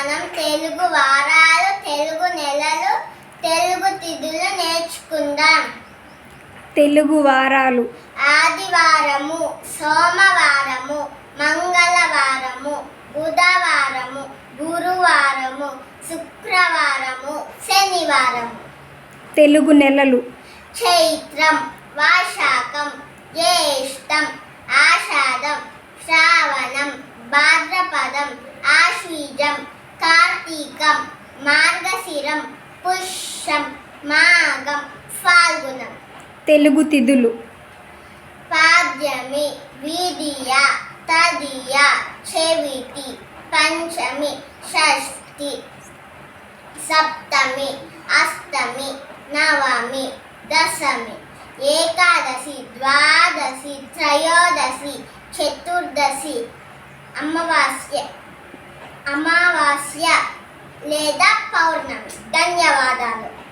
మనం తెలుగు వారాలు తెలుగు నెలలు తెలుగు తిథులు నేర్చుకుందాం. తెలుగు వారాలు. ఆదివారము సోమవారము మంగళవారము బుధవారము గురువారము శుక్రవారము శనివారము. తెలుగు నెలలు. చైత్రం వైశాఖం జ్యేష్టం ఆషాఢం శ్రావణం భాద్రపదం ఆశ్వీజం కార్తీకం మార్గశిరం పుష్యం మాఘం ఫాల్గుణం తెలుగు తిథులు పాద్యమి విధియ తదియ చెవిటి పంచమి షష్ఠి సప్తమి అష్టమి నవమి దశమి ఏకాదశి ద్వాదశి త్రయోదశి చతుర్దశి అమావాస్య అమావాస్య లేదా పౌర్ణమి. ధన్యవాదాలు.